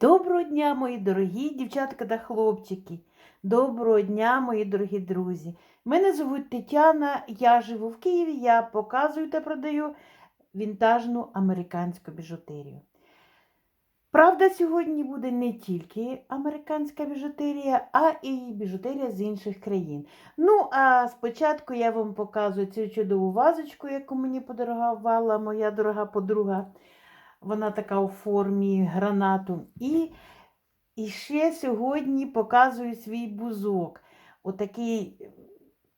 Доброго дня, мої дорогі дівчатка та хлопчики. Доброго дня, мої дорогі друзі. Мене звуть Тетяна, я живу в Києві, я показую та продаю вінтажну американську біжутерію. Правда, сьогодні буде не тільки американська біжутерія, а і біжутерія з інших країн. Ну, а спочатку я вам показую цю чудову вазочку, яку мені подарувала моя дорога подруга. Вона така у формі гранату. І, і ще сьогодні показую свій бузок. Отакий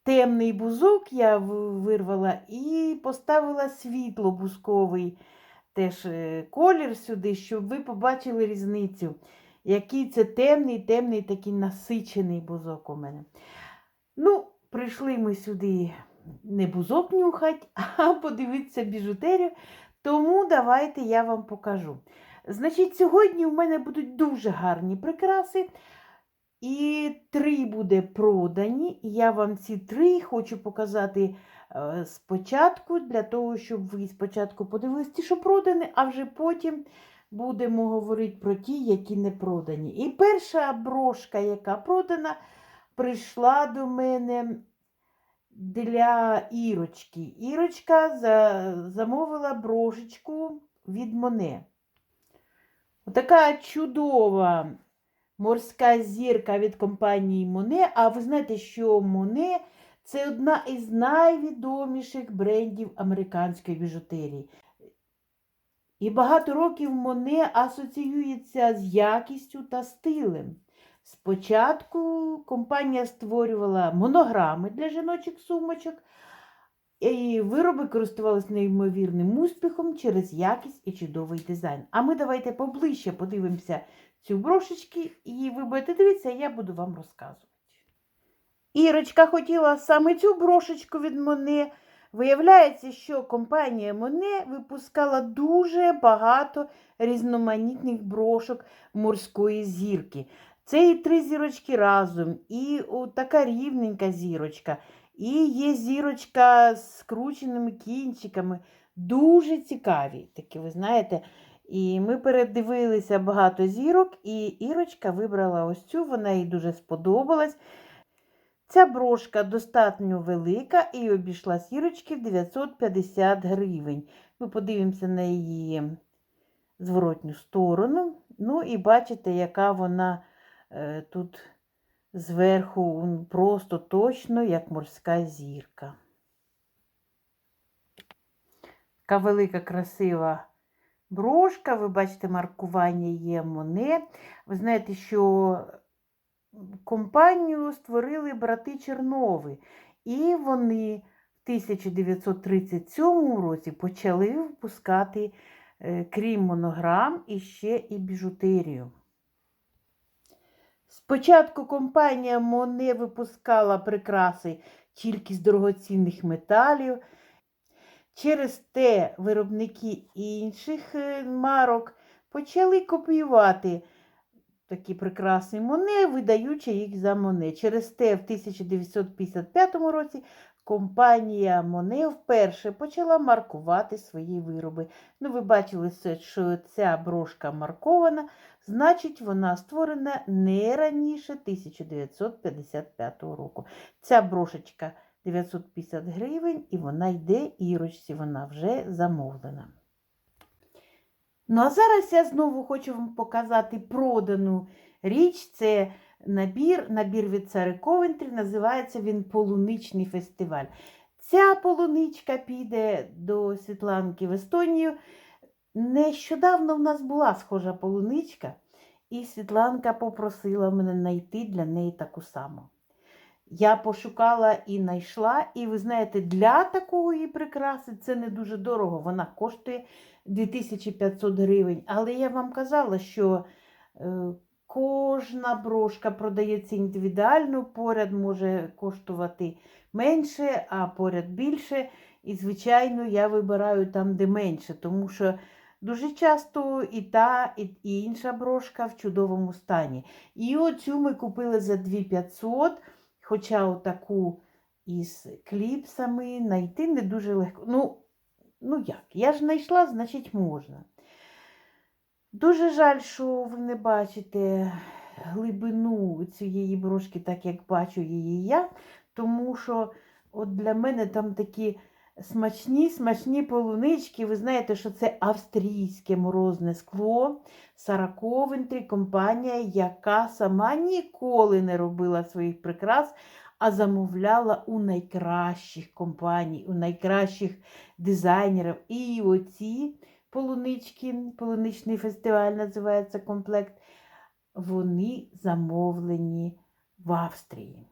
темний бузок я вирвала і поставила світло бузковий теж е, колір сюди, щоб ви побачили різницю. Який це темний, темний такий насичений бузок у мене. Ну, прийшли ми сюди не бузок нюхать, а подивитися біжутерію. Тому давайте я вам покажу. Значить, сьогодні в мене будуть дуже гарні прикраси. І три буде продані. Я вам ці три хочу показати е, спочатку, для того, щоб ви спочатку подивилися ті, що продані, а вже потім будемо говорити про ті, які не продані. І перша брошка, яка продана, прийшла до мене для Ірочки. Ірочка за, замовила брошечку від Моне. Така чудова морська зірка від компанії Моне. А ви знаєте, що Моне це одна із найвідоміших брендів американської біжутерії. І багато років Моне асоціюється з якістю та стилем. Спочатку компанія створювала монограми для жіночих сумочок, і вироби користувалися неймовірним успіхом через якість і чудовий дизайн. А ми давайте поближче подивимося цю брошечки, і ви будете дивитися, я буду вам розказувати. Ірочка хотіла саме цю брошечку від Моне. Виявляється, що компанія Моне випускала дуже багато різноманітних брошок морської зірки. Це і три зірочки разом, і така рівненька зірочка, і є зірочка з скрученими кінчиками. Дуже цікаві, такі, ви знаєте. І ми передивилися багато зірок, і Ірочка вибрала ось цю, вона їй дуже сподобалась. Ця брошка достатньо велика і обійшла сірочки в 950 гривень. Ми подивимося на її зворотню сторону. Ну і бачите, яка вона тут зверху просто точно, як морська зірка. Така велика, красива брошка. Ви бачите, маркування є Моне. Ви знаєте, що компанію створили брати Чернови. І вони в 1937 році почали випускати, е, крім монограм, іще і біжутерію. Спочатку компанія Моне випускала прикраси тільки з дорогоцінних металів. Через те виробники інших е, марок почали копіювати такі прикраси Моне, видаючи їх за Моне. Через те в 1955 році компанія Моне вперше почала маркувати свої вироби. Ну, ви бачили, що ця брошка маркована, значить, вона створена не раніше 1955 року. Ця брошечка 950 гривень, і вона йде ірочці, вона вже замовлена. Ну, а зараз я знову хочу вам показати продану річ. Це набір, набір від Цари Ковентрі, називається він Полуничний фестиваль. Ця полуничка піде до Світланки в Естонію. Нещодавно в нас була схожа полуничка, і Світланка попросила мене знайти для неї таку саму. Я пошукала і знайшла, і ви знаєте, для такої прикраси це не дуже дорого. Вона коштує 2500 гривень. Але я вам казала, що е, кожна брошка продається індивідуально, поряд може коштувати менше, а поряд більше. І, звичайно, я вибираю там, де менше, тому що дуже часто і та, і, інша брошка в чудовому стані. І оцю ми купили за 2500, хоча отаку із кліпсами знайти не дуже легко. Ну, ну як? Я ж знайшла, значить можна. Дуже жаль, що ви не бачите глибину цієї брошки, так як бачу її я, тому що от для мене там такі смачні, смачні полунички. Ви знаєте, що це австрійське морозне скло, Сара Ковентрі, компанія, яка сама ніколи не робила своїх прикрас, а замовляла у найкращих компаній, у найкращих дизайнерів. І оці полунички, полуничний фестиваль називається комплект, вони замовлені в Австрії.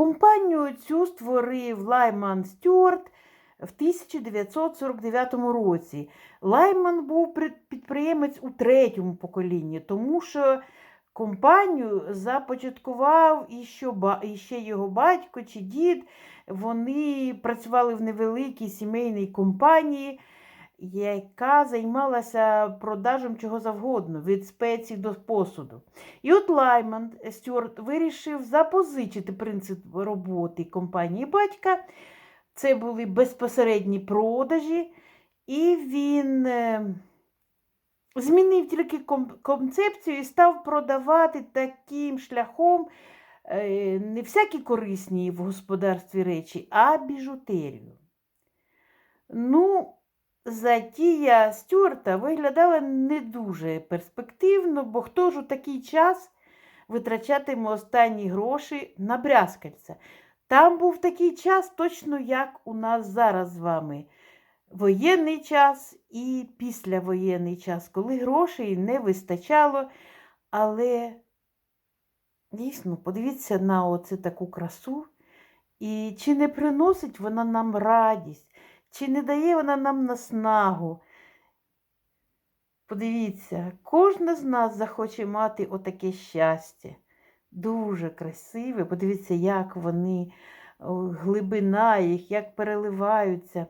Компанію цю створив Лайман Стюарт в 1949 році. Лайман був підприємець у третьому поколінні, тому що компанію започаткував ба- іще його батько чи дід. Вони працювали в невеликій сімейній компанії, яка займалася продажем чого завгодно, від спецій до посуду. І от Лайман Стюарт вирішив запозичити принцип роботи компанії батька. Це були безпосередні продажі, і він е, змінив тільки концепцію і став продавати таким шляхом е, не всякі корисні в господарстві речі, а біжутерію. Ну, затія Стюарта виглядала не дуже перспективно, бо хто ж у такий час витрачатиме останні гроші на брязкальця? Там був такий час, точно як у нас зараз з вами. Воєнний час і післявоєнний час, коли грошей не вистачало, але дійсно, подивіться на оцю таку красу. І чи не приносить вона нам радість, чи не дає вона нам наснагу? Подивіться, кожна з нас захоче мати отаке щастя. Дуже красиве. Подивіться, як вони, глибина їх, як переливаються.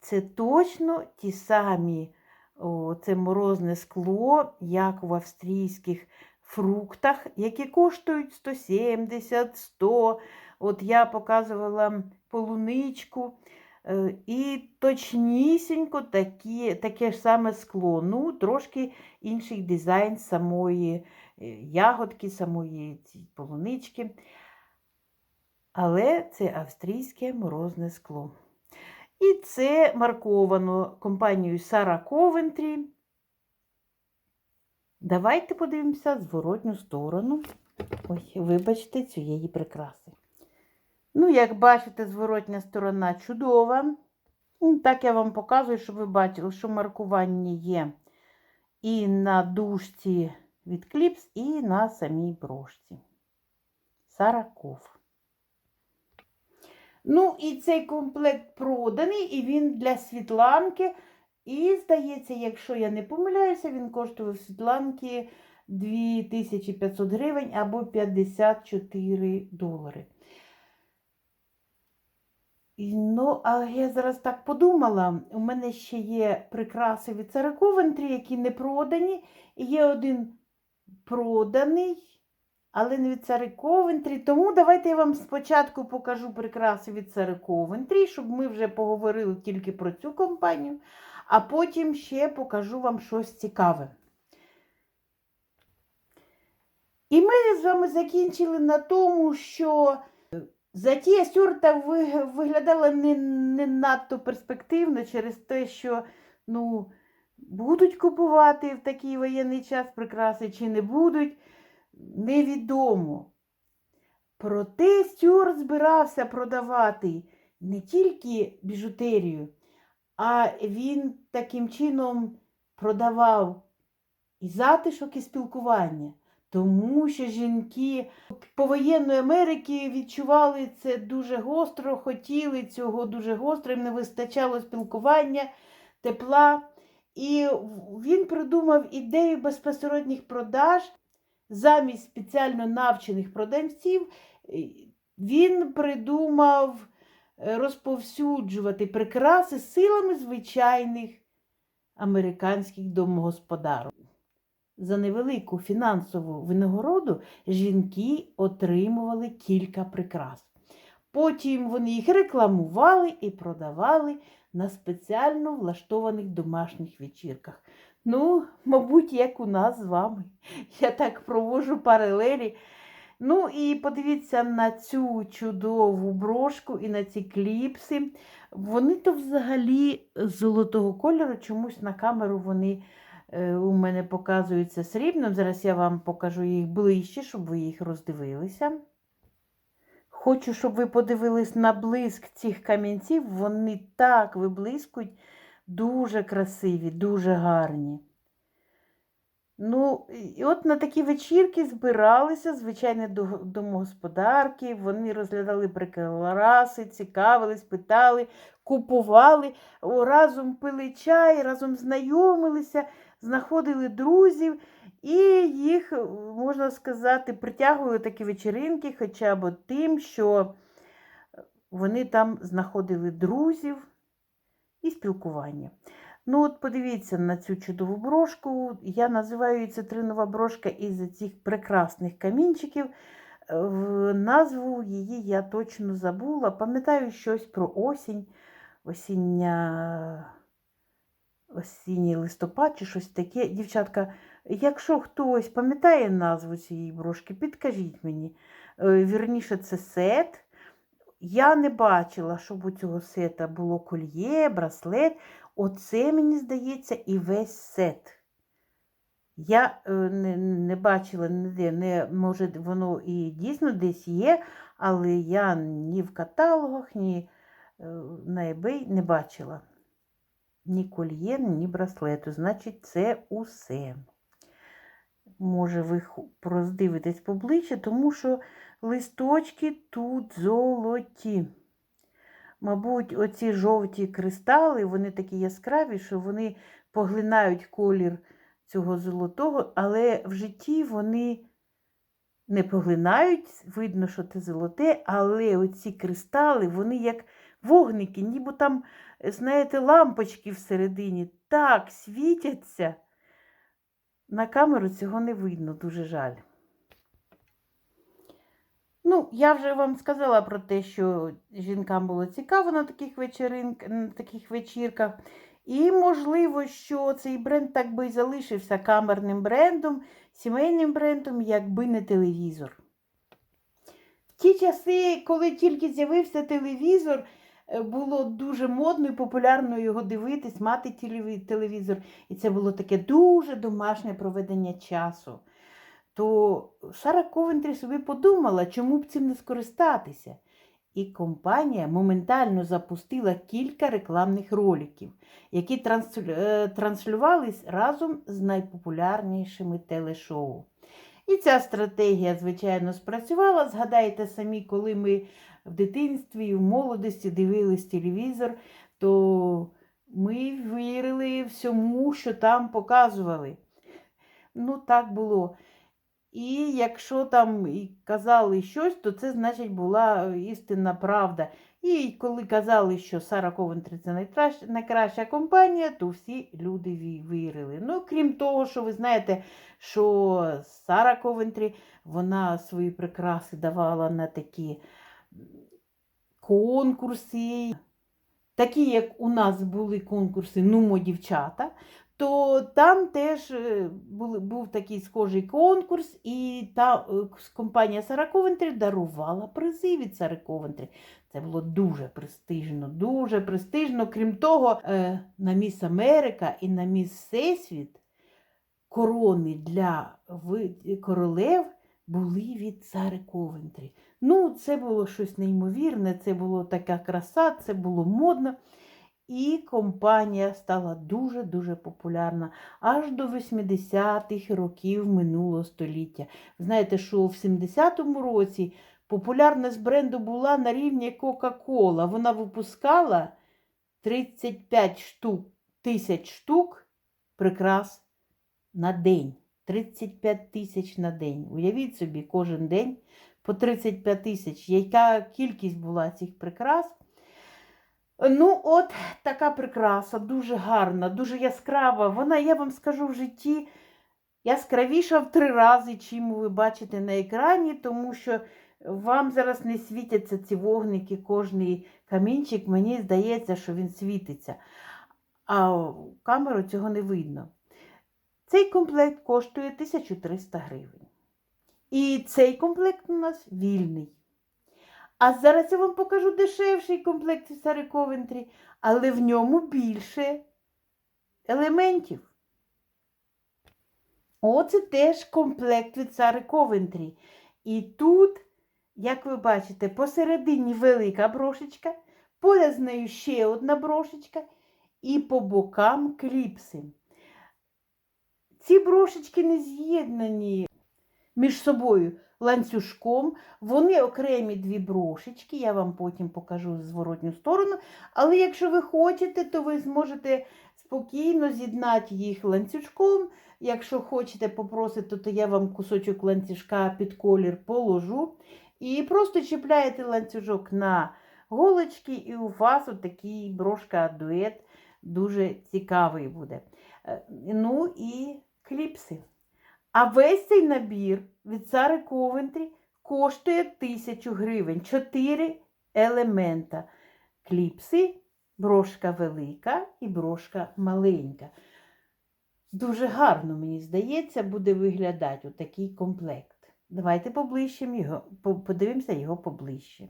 Це точно ті самі, о, це морозне скло, як в австрійських фруктах, які коштують 170, 100. От я показувала полуничку. Е, І точнісінько такі, таке ж саме скло. Ну, трошки інший дизайн самої е, ягодки, самої полунички. Але це австрійське морозне скло. І це марковано компанією Сара Ковентрі. Давайте подивимося зворотню сторону. Ой, вибачте, цієї прикраси. Ну, як бачите, зворотня сторона чудова. Ну, Так я вам показую, щоб ви бачили, що маркування є і на дужці від кліпс, і на самій брошці. Сараков. Ну, і цей комплект проданий, і він для Світланки. І, здається, якщо я не помиляюся, він коштував Світланки 2500 гривень або 54 долари. Ну, а я зараз так подумала, у мене ще є прикраси від Цариковентрі, які не продані. І є один проданий, але не від Цариковентрі. Тому давайте я вам спочатку покажу прикраси від Цариковентрі, щоб ми вже поговорили тільки про цю компанію, а потім ще покажу вам щось цікаве. І ми з вами закінчили на тому, що затія Стюарта ви- виглядала не, не надто перспективно через те, що ну, будуть купувати в такий воєнний час прикраси чи не будуть, невідомо. Проте Стюарт збирався продавати не тільки біжутерію, а він таким чином продавав і затишок, і спілкування. Тому що жінки повоєнної Америки відчували це дуже гостро, хотіли цього дуже гостро, їм не вистачало спілкування, тепла. І він придумав ідею безпосередніх продаж замість спеціально навчених продавців. Він придумав е, розповсюджувати прикраси силами звичайних американських домогосподарів. За невелику фінансову винагороду жінки отримували кілька прикрас. Потім вони їх рекламували і продавали на спеціально влаштованих домашніх вечірках. Ну, мабуть, як у нас з вами. Я так провожу паралелі. Ну і подивіться на цю чудову брошку і на ці кліпси. Вони то взагалі золотого кольору, чомусь на камеру вони у мене показуються срібним. Зараз я вам покажу їх ближче, щоб ви їх роздивилися. Хочу, щоб ви подивились на блиск цих камінців. Вони так виблискують, дуже красиві, дуже гарні. Ну, і от на такі вечірки збиралися звичайні до- домогосподарки, вони розглядали прикраси, цікавились, питали, купували, разом пили чай, разом знайомилися, знаходили друзів і їх, е, можна сказати, притягували такі вечеринки, хоча б тим, що вони там знаходили друзів і спілкування. Ну, от подивіться на цю чудову брошку. Я називаю її цитринова брошка із цих прекрасних камінчиків. Е, в Назву її я точно забула. Пам'ятаю щось про осінь, осіння, осінній листопад чи щось таке. Дівчатка, якщо хтось пам'ятає назву цієї брошки, підкажіть мені. Е, Вірніше, це сет. Я не бачила, щоб у цього сета було кольє, браслет. Оце, мені здається, і весь сет. Я е, не, не бачила ніде, не, може, воно і дійсно десь є, але я ні в каталогах, ні е, на eBay не бачила. Ні кольє, ні браслету. Значить, це усе. Може, ви роздивитесь поближче, тому що листочки тут золоті. Мабуть, оці жовті кристали, вони такі яскраві, що вони поглинають колір цього золотого, але в житті вони не поглинають, видно, що це золоте, але оці кристали, вони як вогники, ніби там, знаєте, лампочки всередині так світяться. На камеру цього не видно, дуже жаль. Ну, я вже вам сказала про те, що жінкам було цікаво на таких, вечеринк, на таких вечірках. І, можливо, що цей бренд так би і залишився камерним брендом, сімейним брендом, якби не телевізор. В ті часи, коли тільки з'явився телевізор, е, було дуже модно і популярно його дивитись, мати телевізор. І це було таке дуже домашнє проведення часу то Сара Ковентрі собі подумала, чому б цим не скористатися. І компанія моментально запустила кілька рекламних роликів, які е, транслювались разом з найпопулярнішими телешоу. І ця стратегія, звичайно, спрацювала. Згадайте самі, коли ми в дитинстві і в молодості дивились телевізор, то ми вірили всьому, що там показували. Ну, так було. І якщо там казали щось, то це значить була істинна правда. І коли казали, що Сара Ковентрі це найкраща компанія, то всі люди вірили. Ну, крім того, що ви знаєте, що Сара Ковентрі вона свої прикраси давала на такі конкурси. Такі, як у нас були конкурси Нумо дівчата, то там теж е, були, був такий схожий конкурс, і та е, компанія Сара Ковентрі дарувала призи від Сари Ковентрі. Це було дуже престижно, дуже престижно. Крім того, е, на Міс Америка і на Міс Всесвіт корони для королев були від Сари Ковентрі. Ну, це було щось неймовірне, це було така краса, це було модно. І компанія стала дуже-дуже популярна аж до 80-х років минулого століття. Знаєте, що в 70-му році популярність бренду була на рівні Кока-Кола. Вона випускала 35 штук, тисяч штук прикрас на день. 35 тисяч на день. Уявіть собі, кожен день по 35 тисяч. Яка кількість була цих прикрас? Ну, от така прикраса, дуже гарна, дуже яскрава. Вона, я вам скажу, в житті яскравіша в три рази, чим ви бачите на екрані, тому що вам зараз не світяться ці вогники, кожний камінчик, мені здається, що він світиться. А камеру цього не видно. Цей комплект коштує 1300 гривень. І цей комплект у нас вільний. А зараз я вам покажу дешевший комплект Сари Ковентрі, але в ньому більше елементів. Оце теж комплект від Сари Ковентрі. І тут, як ви бачите, посередині велика брошечка, поряд з нею ще одна брошечка, і по бокам кліпси. Ці брошечки не з'єднані між собою ланцюжком. Вони окремі дві брошечки, я вам потім покажу зворотню сторону. Але якщо ви хочете, то ви зможете спокійно з'єднати їх ланцюжком. Якщо хочете попросити, то я вам кусочок ланцюжка під колір положу. І просто чіпляєте ланцюжок на голочки, і у вас отакий брошка-дует дуже цікавий буде. Е, Ну і кліпси. А весь цей набір від Сари Ковентрі коштує 1000 гривень. Чотири елемента. Кліпси, брошка велика і брошка маленька. Дуже гарно, мені здається, буде виглядати отакий комплект. Давайте поближче його, подивимося його поближче.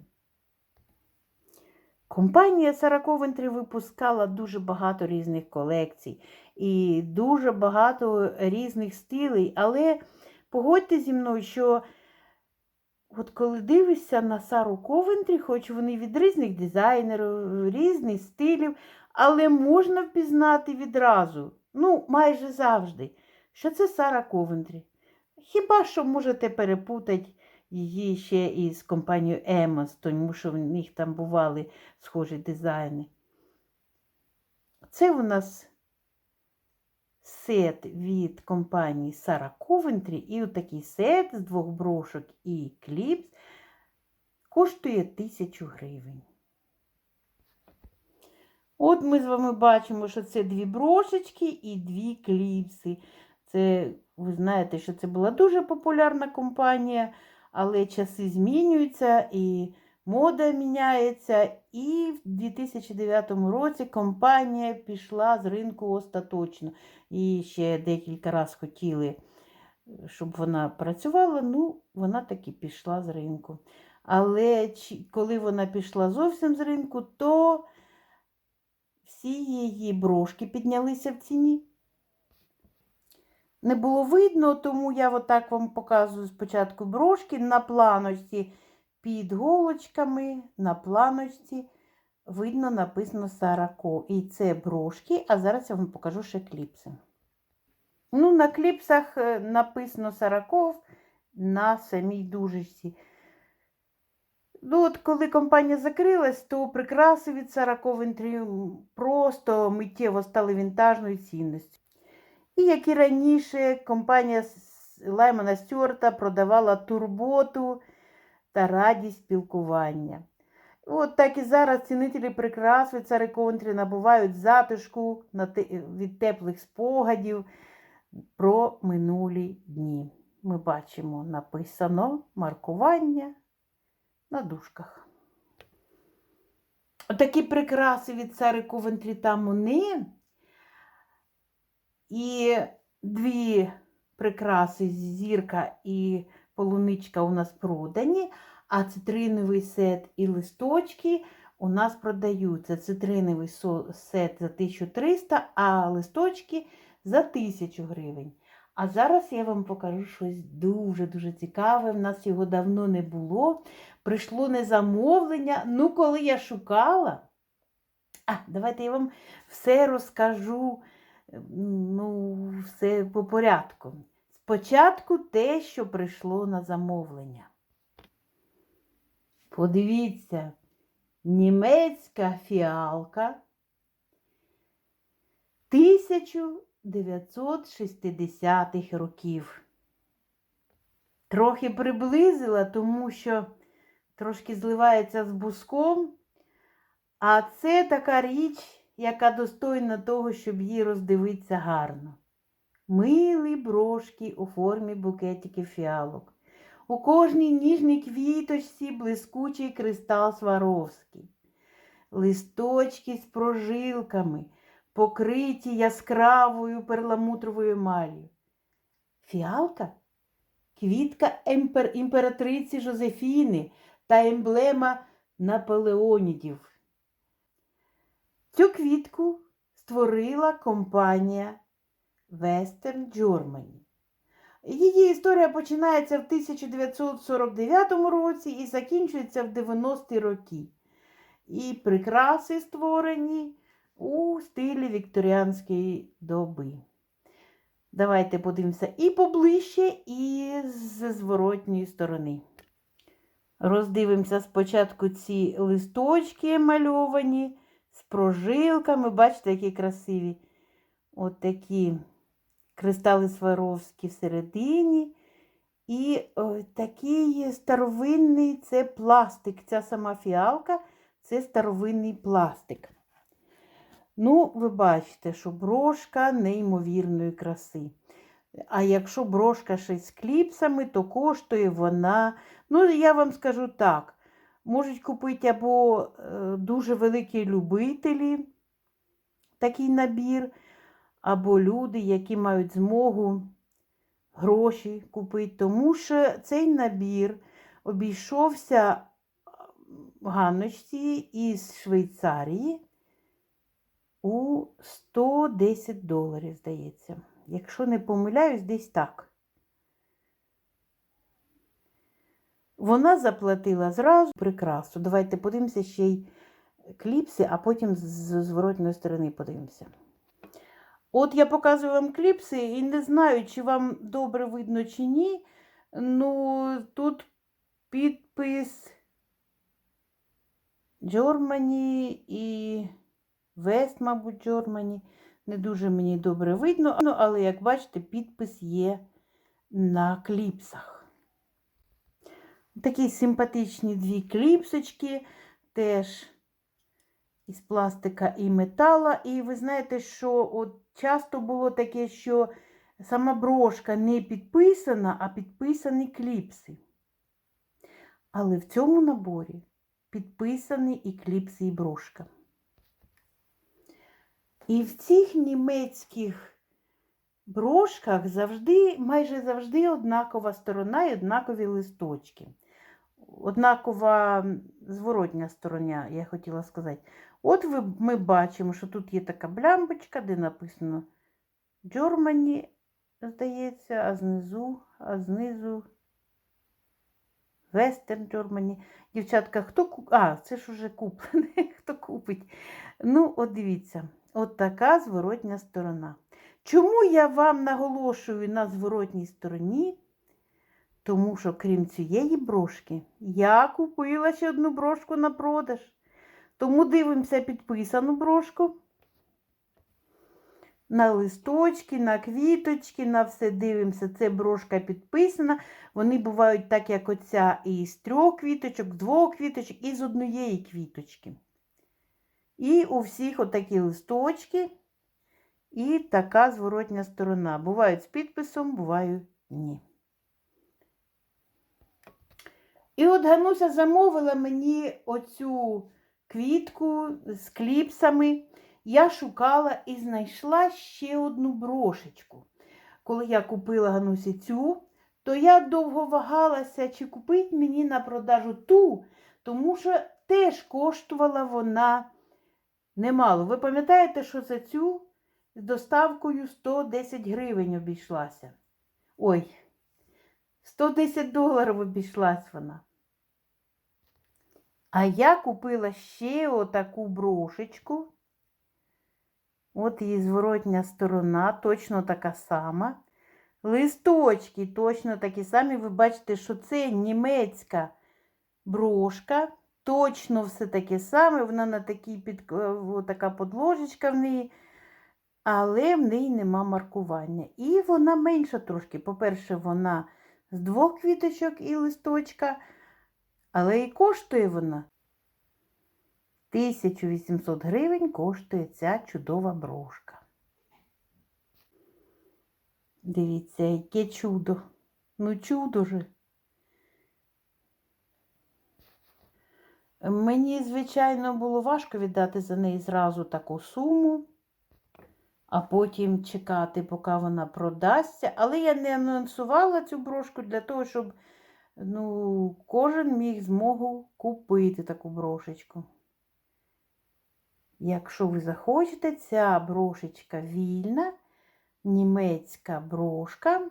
Компанія Сара Ковентрі випускала дуже багато різних колекцій і дуже багато різних стилей, але погодьте зі мною, що от коли дивишся на Сару Ковентрі, хоч вони від різних дизайнерів, різних стилів, але можна впізнати відразу, ну, майже завжди, що це Сара Ковентрі. Хіба що можете перепутати її ще із компанією Емос, тому що в них там бували схожі дизайни. Це у нас сет від компанії Сара Ковентрі, і отакий сет з двох брошок і кліпс коштує 1000 гривень. От ми з вами бачимо, що це дві брошечки і дві кліпси. Це, ви знаєте, що це була дуже популярна компанія, але часи змінюються і мода міняється. І в 2009 році компанія пішла з ринку остаточно. І ще декілька разів хотіли, щоб вона працювала, ну, вона таки пішла з ринку. Але коли вона пішла зовсім з ринку, то всі її брошки піднялися в ціні. Не було видно, тому я отак вам показую спочатку брошки на планочці під голочками, на планочці видно написано Сарако. І це брошки, а зараз я вам покажу ще кліпси. Ну, на кліпсах е, написано Сараков на самій дужечці. Ну, от коли компанія закрилась, то прикраси від Сара Ковентрі просто миттєво стали вінтажною цінністю. І як і раніше, компанія Лаймана Стюарта продавала турботу та радість спілкування. От так і зараз цінителі прикрас від Сари Ковентрі набувають затишку від теплих спогадів про минулі дні. Ми бачимо написано маркування на дужках. Такі прикраси від цари Ковентрі та Мони. І дві прикраси зірка і полуничка у нас продані, а цитриновий сет і листочки у нас продаються. Цитриновий сет за 1300, а листочки за 1000 гривень. А зараз я вам покажу щось дуже-дуже цікаве. В нас його давно не було. Прийшло не замовлення. Ну, коли я шукала. А, давайте я вам все розкажу. Ну, все по порядку. Спочатку те, що прийшло на замовлення. Подивіться, німецька фіалка 1960-х років. Трохи приблизила, тому що трошки зливається з буском. А це така річ, яка достойна того, щоб її роздивитися гарно. Милі брошки у формі букетиків фіалок. У кожній ніжній квіточці блискучий кристал Сваровський. Листочки з прожилками, покриті яскравою перламутровою емаллю. Фіалка квітка імператриці Жозефіни та емблема Наполеонідів. Цю квітку створила компанія Western Germany. Її історія починається в 1949 році і закінчується в 90-ті роки. І прикраси створені у стилі вікторіанської доби. Давайте подивимося і поближче, і з зворотньої сторони. Роздивимося спочатку ці листочки мальовані з прожилками. Бачите, які красиві. От такі кристали Сваровські всередині. І о, такий старовинний це пластик. Ця сама фіалка це старовинний пластик. Ну, ви бачите, що брошка неймовірної краси. А якщо брошка ще з кліпсами, то коштує вона, ну, я вам скажу так, можуть купити або е, дуже великі любителі такий набір, або люди, які мають змогу гроші купити. Тому що цей набір обійшовся Ганночці із Швейцарії у 110 доларів, здається. Якщо не помиляюсь, десь так. Вона заплатила зразу прикрасу. Давайте подивимося ще й кліпси, а потім з зворотної сторони подивимося. От я показую вам кліпси і не знаю, чи вам добре видно, чи ні. Ну, тут підпис Germany і West, мабуть, Germany. Не дуже мені добре видно, ну, але, як бачите, підпис є на кліпсах. Такі симпатичні дві кліпсочки, теж із пластика і метала. І ви знаєте, що от часто було таке, що сама брошка не підписана, а підписані кліпси. Але в цьому наборі підписані і кліпси, і брошка. І в цих німецьких брошках завжди, майже завжди однакова сторона і однакові листочки. Однакова зворотня сторона, я хотіла сказати. От ви, ми бачимо, що тут є така блямбочка, де написано Germany, здається, а знизу, а знизу Western Germany. Дівчатка, хто купить? А, це ж уже куплене, хто купить. Ну, от дивіться. От така зворотня сторона. Чому я вам наголошую на зворотній стороні? Тому що, крім цієї брошки, я купила ще одну брошку на продаж. Тому дивимося підписану брошку. На листочки, на квіточки, на все дивимося. Це брошка підписана. Вони бувають так, як оця і з трьох квіточок, з двох квіточок, і з однієї квіточки. І у всіх отакі листочки і така зворотня сторона. Бувають з підписом, бувають ні. І от Гануся замовила мені оцю квітку з кліпсами. Я шукала і знайшла ще одну брошечку. Коли я купила Ганусі цю, то я довго вагалася, чи купить мені на продажу ту, тому що теж коштувала вона немало. Ви пам'ятаєте, що за цю з доставкою 110 гривень обійшлася? Ой, 110 доларів обійшлась вона. А я купила ще отаку брошечку. От її зворотня сторона, точно така сама. Листочки точно такі самі. Ви бачите, що це німецька брошка. Точно все таке саме, вона на такій під... Така подложечка в неї, але в неї нема маркування. І вона менша трошки. По-перше, вона з двох квіточок і листочка, але і коштує вона. 1800 гривень коштує ця чудова брошка. Дивіться, яке чудо. Ну, чудо же. Мені, звичайно, було важко віддати за неї зразу таку суму а потім чекати, поки вона продасться. Але я не анонсувала цю брошку для того, щоб ну, кожен міг змогу купити таку брошечку. Якщо ви захочете, ця брошечка вільна, німецька брошка.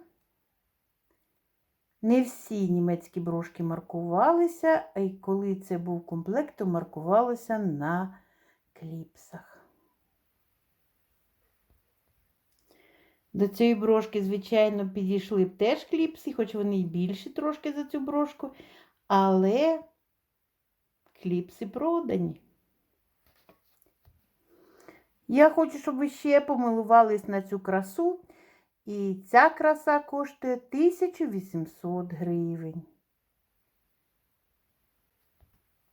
Не всі німецькі брошки маркувалися, й коли це був комплект, то маркувалося на кліпсах. До цієї брошки, звичайно, підійшли б теж кліпси, хоч вони й більші трошки за цю брошку, але кліпси продані. Я хочу, щоб ви ще помилувались на цю красу. І ця краса коштує 1800 гривень.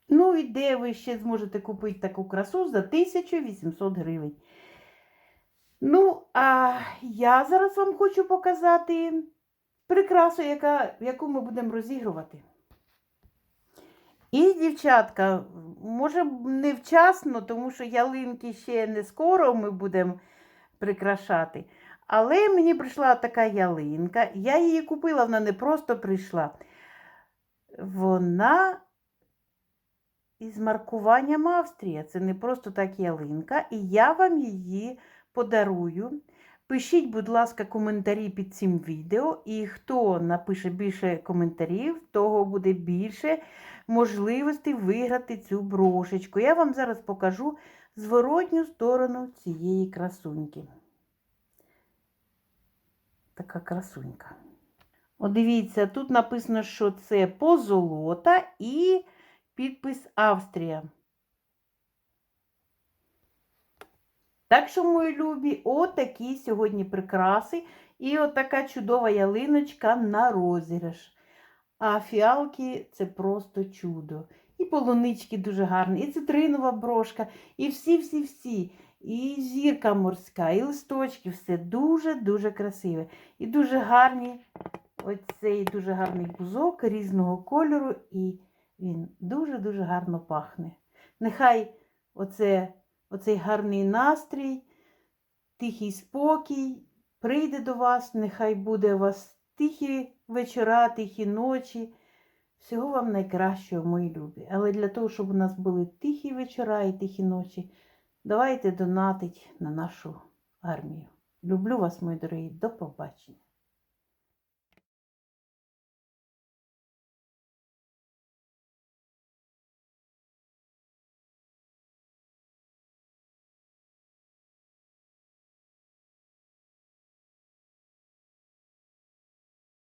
Ну і де ви ще зможете купити таку красу за 1800 гривень? Ну, а я зараз вам хочу показати прикрасу, яка, яку ми будемо розігрувати. І, дівчатка, може не вчасно, тому що ялинки ще не скоро ми будемо прикрашати. Але мені прийшла така ялинка. Я її купила, вона не просто прийшла. Вона із маркуванням Австрія. Це не просто так ялинка. І я вам її подарую. Пишіть, будь ласка, коментарі під цим відео. І хто напише більше коментарів, того буде більше можливостей виграти цю брошечку. Я вам зараз покажу зворотню сторону цієї красуньки така красунька. От дивіться, тут написано, що це позолота і підпис Австрія. Так що, мої любі, отакі сьогодні прикраси і отака чудова ялиночка на розіграш. А фіалки це просто чудо. І полунички дуже гарні, і цитринова брошка, і всі-всі-всі і зірка морська, і листочки, все дуже-дуже красиве. І дуже гарні, оцей дуже гарний бузок різного кольору, і він дуже-дуже гарно пахне. Нехай оце, оцей гарний настрій, тихий спокій прийде до вас, нехай буде у вас тихі вечора, тихі ночі. Всього вам найкращого, мої любі. Але для того, щоб у нас були тихі вечора і тихі ночі. Давайте донатить на нашу армію. Люблю вас, мої дорогі, до побачення.